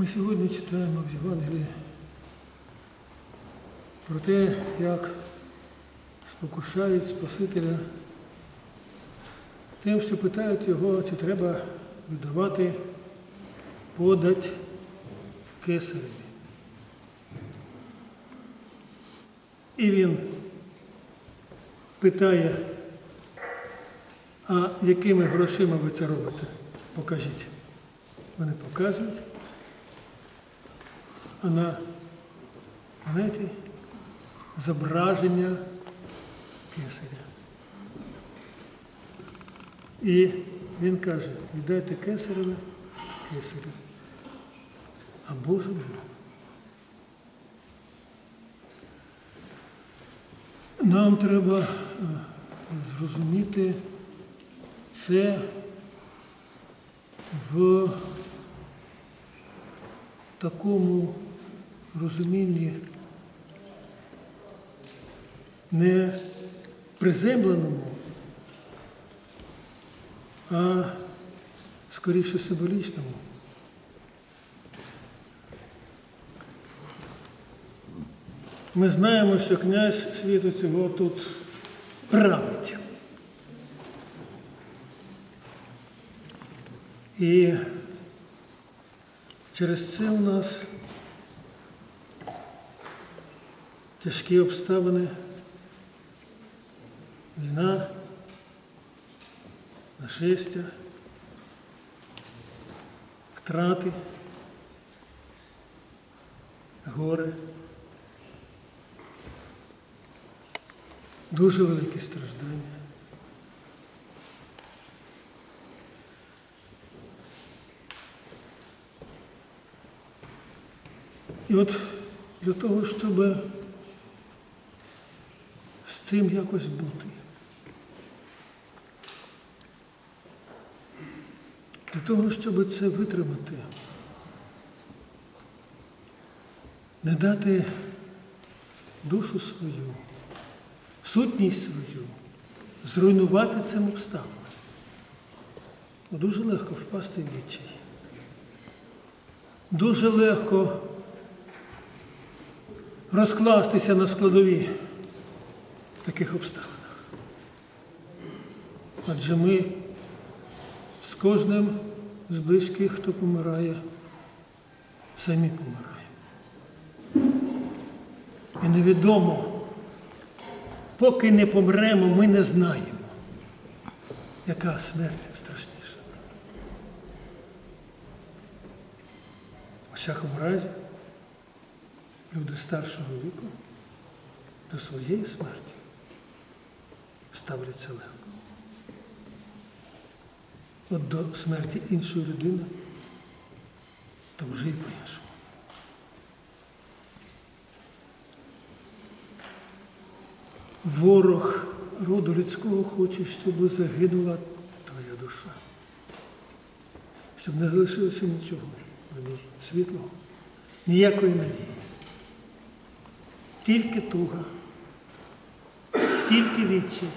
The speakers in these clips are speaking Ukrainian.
Ми сьогодні читаємо в Євангелії про те, як спокушають Спасителя тим, що питають його, чи треба віддавати подать кесареві. І він питає, а якими грошима ви це робите? Покажіть. Вони показують. А на монеті зображення кесаря. І він каже, віддайте кесареве кесарю, а Боже Богу. Нам треба е, зрозуміти це в такому розумінні не приземленому, а скоріше символічному. Ми знаємо, що князь світу цього тут править. І через це у нас тяжкі обставини, війна, нашестя, втрати, горе, дуже великі страждання. І от для того, щоб з цим якось бути. Для того, щоб це витримати, не дати душу свою, сутність свою, зруйнувати цим обставинам. Дуже легко впасти в відчай. Дуже легко розкластися на складові в таких обставинах. Адже ми з кожним з близьких, хто помирає, самі помираємо. І невідомо, поки не помремо, ми не знаємо, яка смерть страшніша. У всякому разі, люди старшого віку до своєї смерті ставляться легко. От до смерті іншої людини то вже і по-іншому. Ворог роду людського хоче, щоб загинула твоя душа, щоб не залишилося нічого на світлого, ніякої надії. Тільки туга, тільки відчай.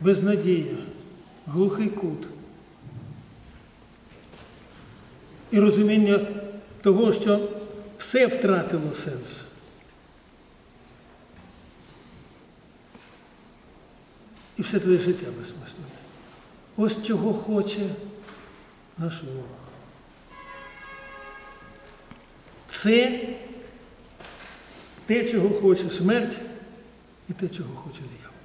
безнадія, глухий кут. І розуміння того, що все втратило сенс. І все твоє життя безсмислене. Ось чого хоче наш ворог. Це те, чого хоче смерть, і те, чого хоче диявол.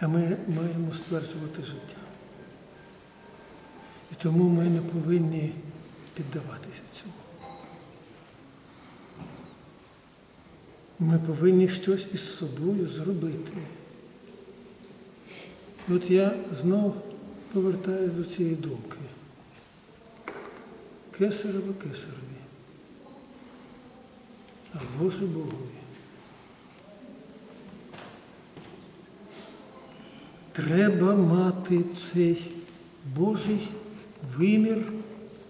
А ми маємо стверджувати життя. І тому ми не повинні піддаватися цьому. Ми повинні щось із собою зробити. І от я знов повертаюся до цієї думки. Кесарево кесареві, а Боже Богові. Треба мати цей Божий вимір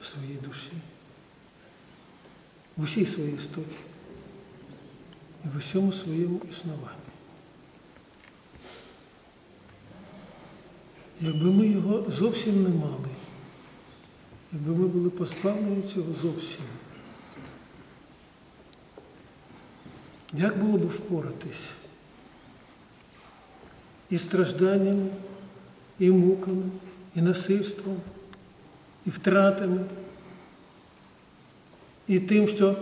в своїй душі, в усій своїй історії і в усьому своєму існуванні. якби ми його зовсім не мали, якби ми були позбавлені цього зовсім, як було б впоратись і стражданнями, і муками, і насильством, і втратами, і тим, що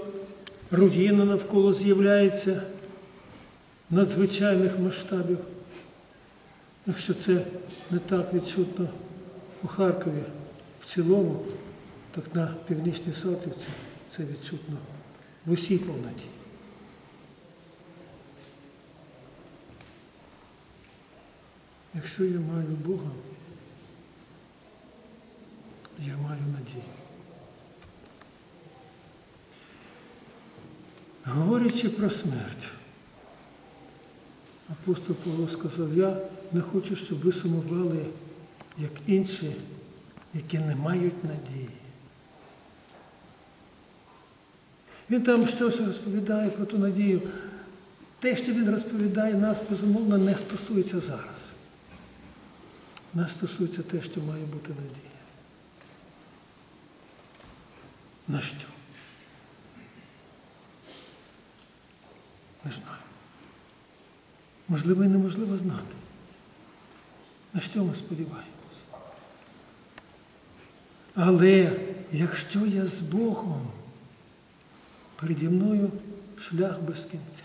руїна навколо з'являється надзвичайних масштабів. Якщо це не так відчутно у Харкові в цілому, так на північній Салтівці це відчутно в усій повноті. Якщо я маю Бога, я маю надію. Говорячи про смерть, апостол Павло сказав, я не хочу, щоб ви сумували, як інші, які не мають надії. Він там щось розповідає про ту надію. Те, що він розповідає, нас безумовно не стосується зараз. Нас стосується те, що має бути надія. На що? Не знаю. Можливо, і неможливо знати. На що ми сподіваємось? Але якщо я з Богом, переді мною шлях без кінця,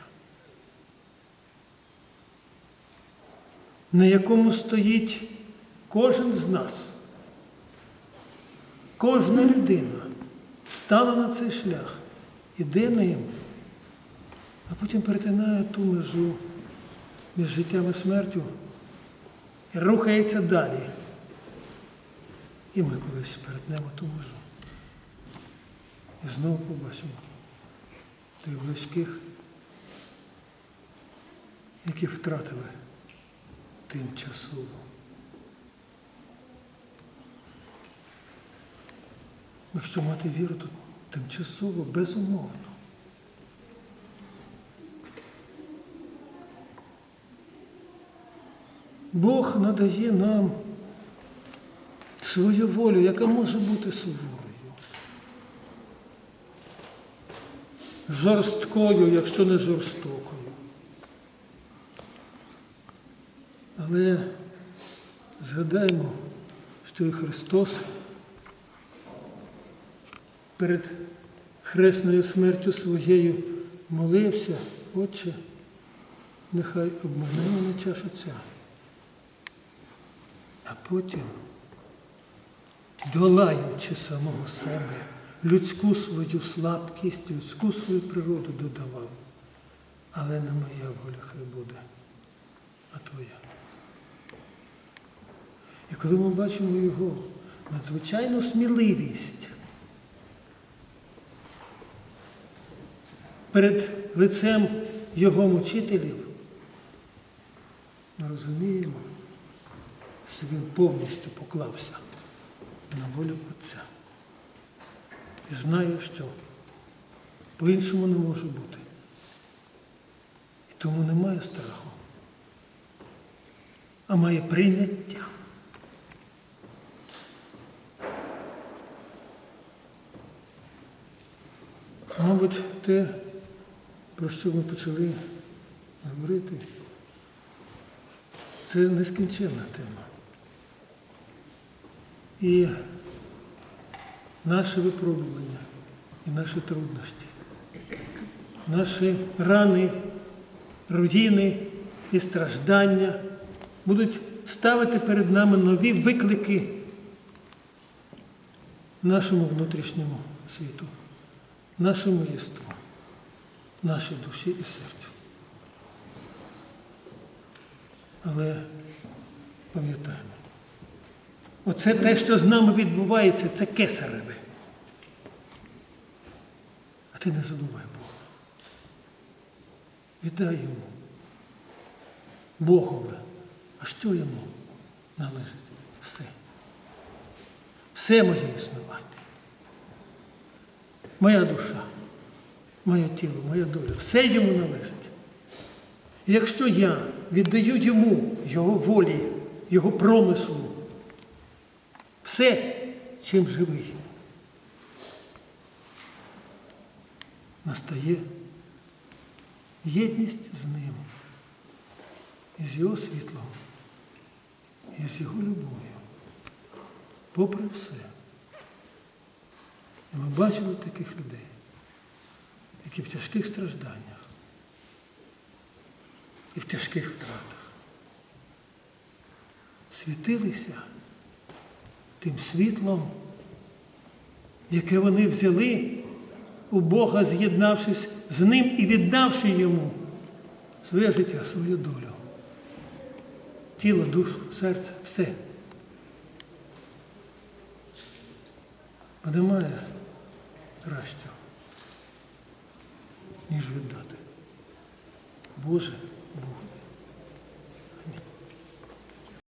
на якому стоїть кожен з нас, кожна людина стала на цей шлях, іде ним, а потім перетинає ту межу між життям і смертю і рухається далі. І ми колись перетнемо ту межу. І знову побачимо тих близьких, які втратили тимчасово. Якщо мати віру, то тимчасово, безумовно. Бог надає нам свою волю, яка може бути суворою, жорсткою, якщо не жорстокою. Але згадаємо, що і Христос перед хресною смертю своєю молився, Отче, нехай обмане мене чаша ця. А потім, долаючи самого себе, людську свою слабкість, людську свою природу додавав. Але не моя воля хай буде, а твоя. І коли ми бачимо його надзвичайну сміливість перед лицем його мучителів, ми розуміємо, що він повністю поклався на волю Отця. І знає, що по-іншому не може бути. І тому немає страху, а має прийняття. Мабуть, те, про що ми почали говорити, це нескінченна тема. І наше випробування, і наші труднощі, наші рани, руїни і страждання будуть ставити перед нами нові виклики нашому внутрішньому світу, нашому єству, нашій душі і серцю. Але пам'ятаємо, оце те, що з нами відбувається, це кесареве. А ти не забувай Бога. Віддай йому. Богове. А що йому належить? Все. Все моє існування. Моя душа, моє тіло, моя доля, все йому належить. І якщо я віддаю йому його волі, його промислу, все, чим живий. Настає єдність з ним, із його світлом, і з його любов'ю, попри все. І ми бачили таких людей, які в тяжких стражданнях і в тяжких втратах світилися тим світлом, яке вони взяли у Бога, з'єднавшись з ним і віддавши йому своє життя, свою долю. Тіло, душу, серце, все. Бо немає кращого, ніж віддати. Боже,